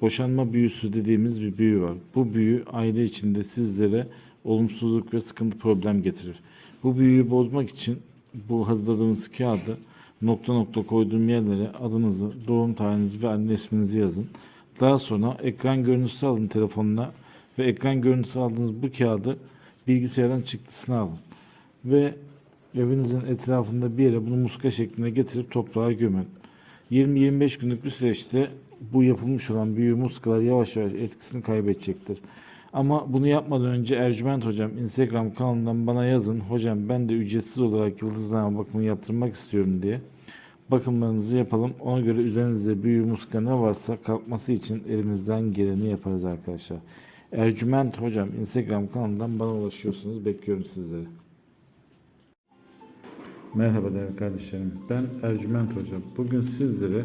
Boşanma büyüsü dediğimiz bir büyü var. Bu büyü aile içinde sizlere olumsuzluk ve sıkıntı problem getirir. Bu büyüyü bozmak için bu hazırladığımız kağıdı nokta nokta koyduğum yerlere adınızı, doğum tarihinizi ve anne isminizi yazın. Daha sonra ekran görüntüsü alın telefonuna ve ekran görüntüsü aldığınız bu kağıdı bilgisayardan çıktısını alın. Ve evinizin etrafında bir yere bunu muska şeklinde getirip toprağa gömün. 20-25 günlük bir süreçte bu yapılmış olan büyü muskalar yavaş yavaş etkisini kaybedecektir. Ama bunu yapmadan önce Ercüment Hocam Instagram kanalından bana yazın. Hocam ben de ücretsiz olarak yıldızlama bakımı yaptırmak istiyorum diye. Bakımlarınızı yapalım. Ona göre üzerinizde büyü muska ne varsa kalkması için elimizden geleni yaparız arkadaşlar. Ercüment Hocam Instagram kanalından bana ulaşıyorsunuz. Bekliyorum sizleri. Merhaba değerli kardeşlerim. Ben Ercüment Hocam. Bugün sizlere